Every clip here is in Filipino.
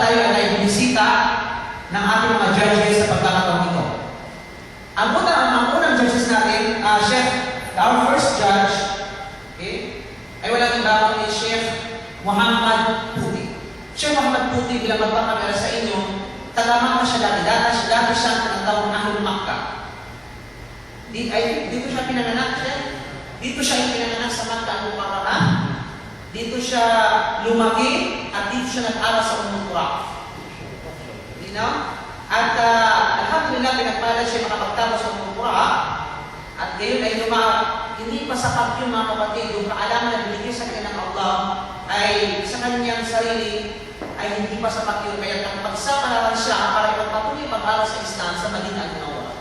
tayo ay naibisita ng ating mga judges sa pagkakataon ito. Ang unang, ang unang judges natin, uh, Chef, our first judge, okay, ay walang iba kundi Chef Muhammad Puti. Chef Muhammad Puti bilang magpakamera sa inyo, talamak na siya dati. Dati, dati siyang tinatawag na Hulmakka. Di, ay, dito siya pinanganak, Chef. Dito siya pinanganak sa Makka ang Mukarrama. Dito siya lumaki at dito siya nag-aral sa Ummul Qura. You know? At uh, alhamdulillah, pinagpala siya makapagtapos sa Ummul. At ngayon ay luma, hindi pa sapat yung mga kapatid, yung kaalaman na binigay sa kanya ng Allah ay sa kanyang sarili ay hindi pa sapat yun. Kaya napagsapalaran siya para ipagpatuloy pag-aral sa Islam sa Madinah al Munawwara.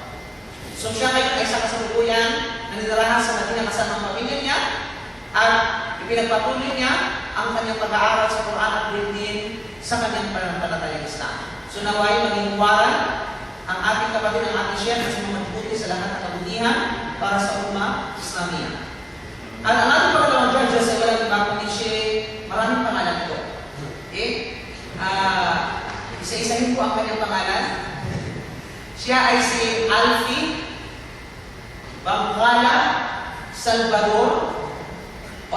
So siya ngayon ay sa kasalukuyan na sa Madinah kasama ang pamilya niya at ipinagpatuloy niya ang kanyang pag-aaral sa Quran at din sa kanyang pananampalatayang Islam. So naway maging waran ang ating kapatid ng ating siya na sumamabuti sa lahat ng kabutihan para sa umma Islamiyah. At ang ating pangalawang judges ay walang iba kundi siya maraming pangalan ko. Okay? Ah, isa-isahin ko ang kanyang pangalan. Siya ay si Alfie Bangkala Salvador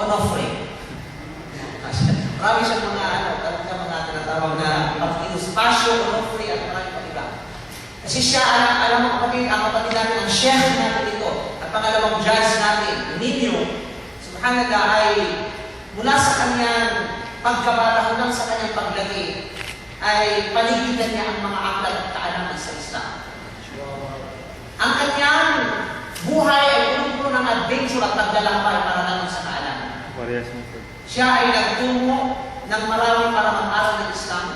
Onofre. Marami siyang mga ano, talaga mga tinatawag na Martinus Pasio, Onofre at marami pang iba. Kasi siya, alam, alam mo kapatid, ang kapatid natin, ang chef natin ito, at pangalawang judge natin, Nino, subhanallah ay mula sa kanyang pagkabata hanggang sa kanyang paglaki, ay paligitan niya ang mga aklat at kaalaman sa Islam. Ang kanyang buhay ay puno ng adventure at paglalakbay para naman sa kaalaman. Parehas mo, sir. Siya ay nagtungo ng marami para mag-aral ng Islam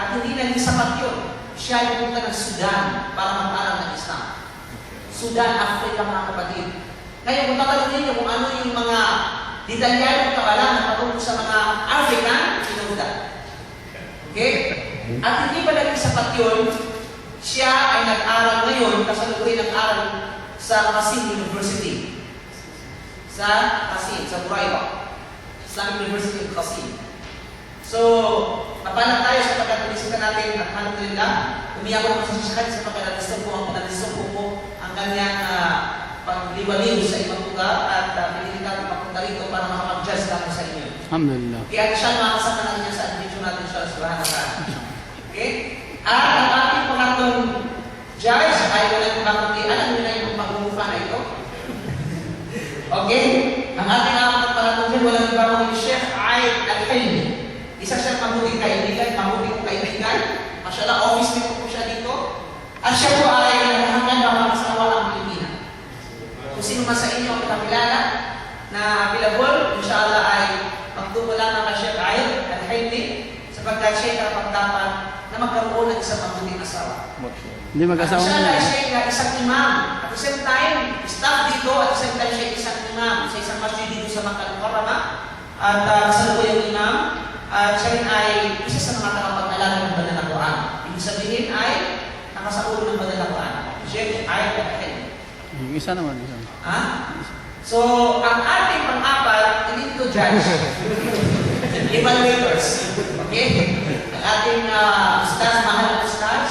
at hindi naging sapat yun. Siya ay pumunta ng Sudan para mag-aral ng Islam. Sudan, Africa mga kapatid. Ngayon, kung tatanungin niyo kung ano yung mga detalyadong kaalaman patungkol sa mga African, sinuda. Okay? At hindi pa naging sapat yun, siya ay nag-aral ngayon, kasalukuyan nag-aral sa Qasim University. Sa Qasim, sa Buraiba. Islamic University of Qasim. So, napalag tayo sa pagkatulisita natin at alhamdulillah, umiyak ako sa sasakal sa pagkatulisita ko ang pagkatulisita ko ang kanyang uh, pagliwaliw sa ibang lugar at uh, pinili natin mapunta rito para makapag-judge natin sa inyo. Alhamdulillah. Kaya siya makasama na niya sa adventure natin siya sa subhanahu wa ta'ala. Okay? At ang ating pangatlong judge ay wala yung kakundi. Alam niyo na yung? Okay? Ang ating apat pangatlong judge, walang iba kundi Sheikh Aid Al-Hilmi. Isa siyang mabuting kaibigan, mabuting kaibigan. Mashallah, office dito po siya dito. At siya po ay nanganganda ng mga kasawa ang Pilipina. Kung sino man sa inyo ang nakilala na available, inshallah ay magtungo lamang kay Sheikh Aid Al-Hilmi sapagkat siya ay karapag-dapat na magkaroon ng isang mabuting asawa. Hindi mag-asawa ay siya ay isang imam. At the same time, staff dito, at the same time siya ay isang imam sa isang masjid dito sa Makkah Mukarrama. At uh, kasalukuyang imam. At siya rin ay isa sa mga nakapag-alala ng banal na Quran. Ibig sabihin ay nakasaulo ng banal na Quran. Sheikh Aid Al-Hilmi. Yung isa naman, isa. Ha? So, ang ating pang-apat, hindi ito judge. Evaluators. Okay? Ang ating uh, ustaz, mahal na ustaz,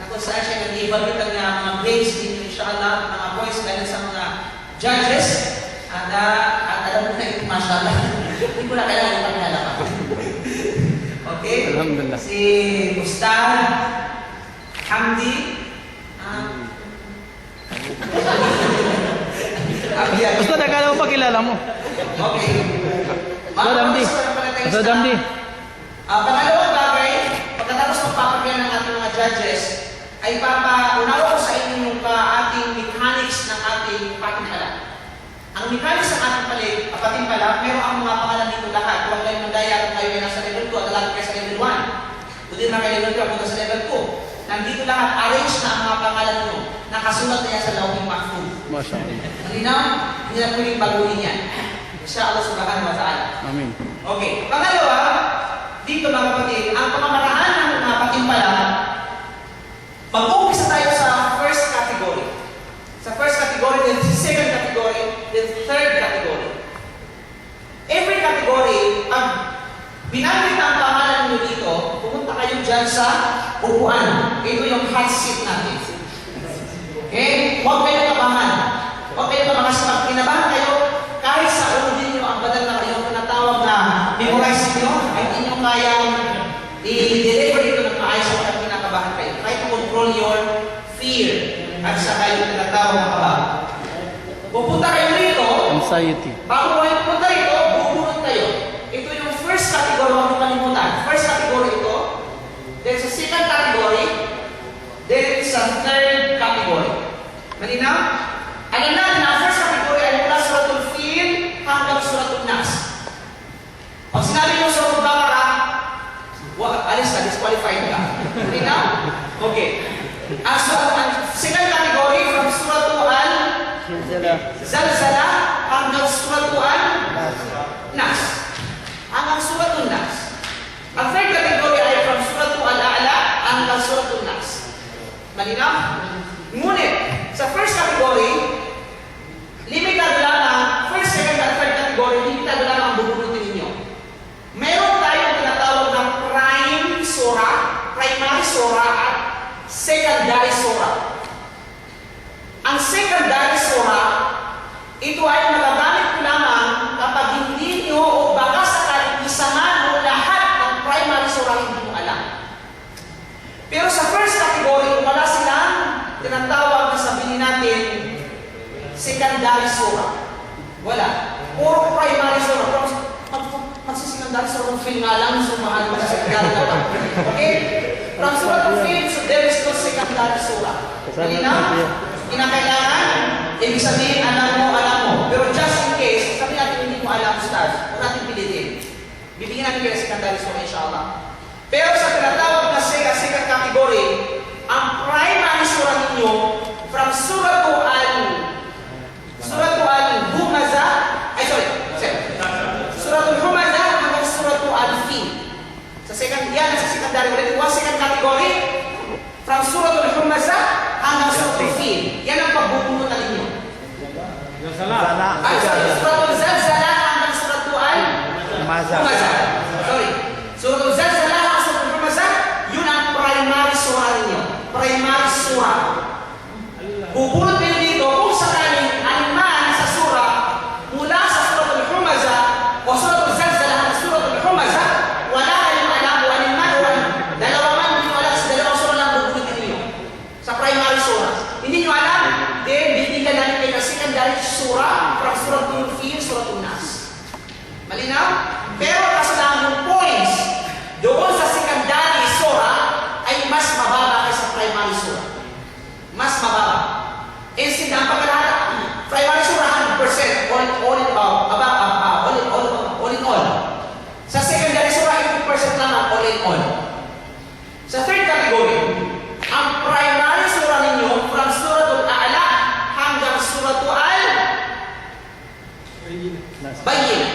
na kung saan siya nag-evaluate ang uh, mga grades din, inshallah, mga boys, dahil sa mga judges. At, uh, alam mo na ito, mashallah. Hindi ko na kailangan ipagkala pa. Okay? Alhamdulillah. Si Ustaz Hamdi. Abiyan. Basta nakala mo pa kilala mo. Okay. Ustaz Hamdi. Ustaz Hamdi. Ah, pangalawang bagay, pagkatapos magpapagyan ng ating mga judges, ay papaunawa ko sa inyo yung ating mechanics ng ating. Ang mechanics ng ating palit, uh, patimpala, meron ang mga pangalan dito lahat. Huwag kayo mandaya kung kayo ay nasa level 2 at lalaki kayo sa level 1. Kung di na kayo level 2, punta sa level 2. Nandito lahat, arrange na ang mga pangalan nyo. Nakasulat na yan sa lawing mahfud. Masya Allah. Malinaw? Hindi na pwedeng baguhin yan. Insya Allah subhanahu wa ta'ala. Amin. Okay. Pangalawa, dito mga kapatid, ang pamamaraan ng mga patimpala, mag-umpisa tayo sa first category. Sa first category, then second category, then third category. Every category, pag binanggit ang pangalan nyo dito, pumunta kayo dyan sa upuan. Ito yung hot seat natin. Okay? Huwag kayo kabahan. Huwag kayo kabahan sa pag kinabahan kayo, kahit sa ulo ninyo ang badal na kayo na kayang i-deliver ito ng maayos sa mga kinakabahan kayo. Try to control your fear at saka yung tinatawag na kaba. Pupunta kayo rito, Anxiety. bago kayo pupunta rito, bubunot kayo. Ito yung first category, huwag niyo kalimutan. First category ito, there's a second category, there is a third category. Malinaw? Alam natin na first category ay mula suratul Fil hanggang suratul Nas. Pag sinabi mo suratul Baqarah, wa, alis ka, disqualified ka. Malinaw? Okay. Ang, surat, ang second category from suratul Al Zalzala hanggang suratul Al Nas. Hanggang suratul Nas. Ang third category ay from suratul Al-A'la hanggang Nas. Malinaw? Ngunit, sa first category, limitado lamang, first, second, at third category, limitado lamang ang bubunutin ninyo. Meron tayong tinatawag ng prime surah, primary surah, at secondary surah. Ang secondary surah, ito ay magagamit ko lamang kapag hindi nyo o baka sakaling isahan mo lahat ng primary surah hindi mo alam. Pero sa first category, wala silang tinatawag na sabihin natin secondary surah. Wala. Puro primary surah. Pero mag, magsisekondary surah ng film nga lang, so mahal mo sa secondary na pa. Okay? From surah to film, so there is no secondary surah. Malinaw? Kinakailangan, ibig sabihin, alam mo, alam mo. Pero just in case, sabi natin hindi mo alam, stars, huwag natin pilitin. Bibigyan natin kayo secondary surah, inshallah. Pero sa tinatawag na second category, ang primary surah ninyo from surah to al surah to al humaza ay sorry, sorry. surah to humaza hanggang surah to al fi sa second yan sa secondary ulit one second category from surah to humaza hanggang surah to fi yan ang pagbubunutan ninyo ay sorry surah to zalzala hanggang surah to al Humaza. Sorry. So, kung zalzala ang sa Humaza, yun ang primary surah ninyo. Primary surah. Bubunot din dito kung sakaling aliman sa surah mula sa surah al-Humaza o surah al-Zalzala hanggang surah al-Humaza, wala kayong alam o aliman o dalawa man hindi nyo alam sa dalawang surah lang bubunutin ninyo. Sa primary surah. Hindi nyo alam, then bibigyan namin kayo ng secondary surah from surah al-Fil, surah al-Nas. Malinaw? Pero kasi lang yung points doon sa secondary surah ay mas mababa kaysa primary surah. Mas mababa. Instead ang pagkalala, primary surah 100% all, all in all, aba, aba, all in all, all in all. Sa secondary surah 80% lang ang all in all. Sa third category, ang primary surah ninyo from suratul A'la hanggang suratul Al Bayyin.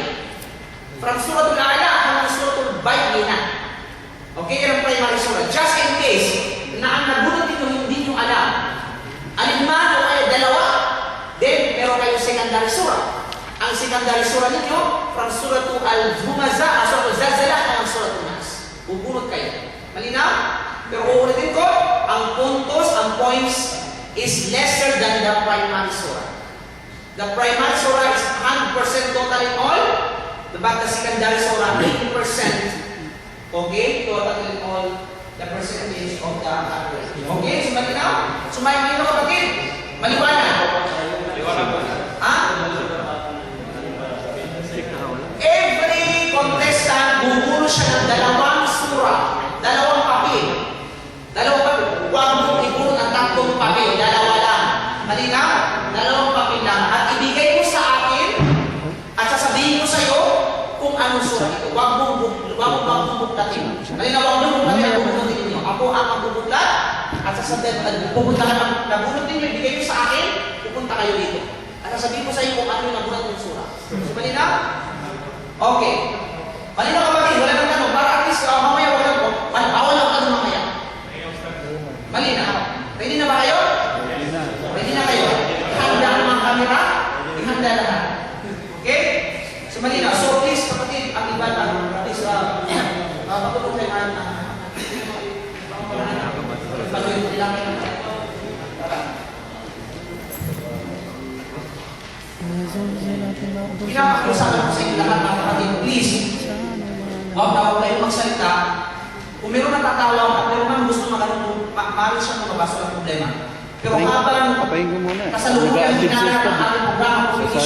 From Surah Al-A'la hanggang Surah Al-Bayyina. Okay, yan ang primary surah. Just in case na ang nabunod ninyo hindi nyo alam, alinman o dalawa, then meron kayong secondary surah. Ang secondary surah ninyo, from Surah Al-Humaza, ah, Surah Al-Zalzala hanggang Surah Al-Nas. Bubunod kayo. Malinaw? Pero uulitin ko, ang puntos, ang points is lesser than the primary surah. The primary surah 100% total in all, the secondary surah 80%. Okay? Total in all, the percentage of the average. Okay? So malinaw? So may Malinaw, huwag mong buklatin ang bubunutin ninyo. Ako ang magbubuklat at sasabihin, at pupunta ka ng nabunot ninyo, ibigay mo sa akin, pupunta kayo dito. At sasabihin ko sa iyo kung ano yung nabunot ng surah. So, malinaw? Okay. Malinaw kapatid, wala nang tanong. Para at least, uh, mamaya wala ko. Wala, bawal ako tanong mamaya. Malinaw. Ready na ba kayo? Ready na kayo? Handa ang mga kamera? Ihanda lahat. Okay? So malinaw. So please, kapatid, ang iba lang, please, uh, uh, matulog kayo ang Pagawin mo nilang Pinapakasalan ko sa inyo lahat mga kapatid, please, huwag na huwag kayong magsalita. Kung meron natatawag at meron man gusto maganong, ma maaari siyang lumabas, walang problema. Pero habang kasalukuyan hinahanap ang ating programa,